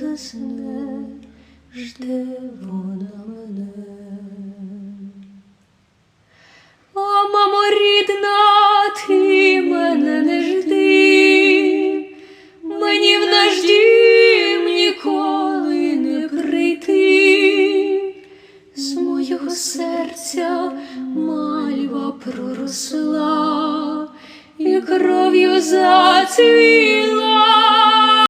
засне, жде вона мене. О, мамо рідна, ти мене не жди, мені в наш дім ніколи не прийти, з моєго серця мальва проросла, і кров'ю зацвіла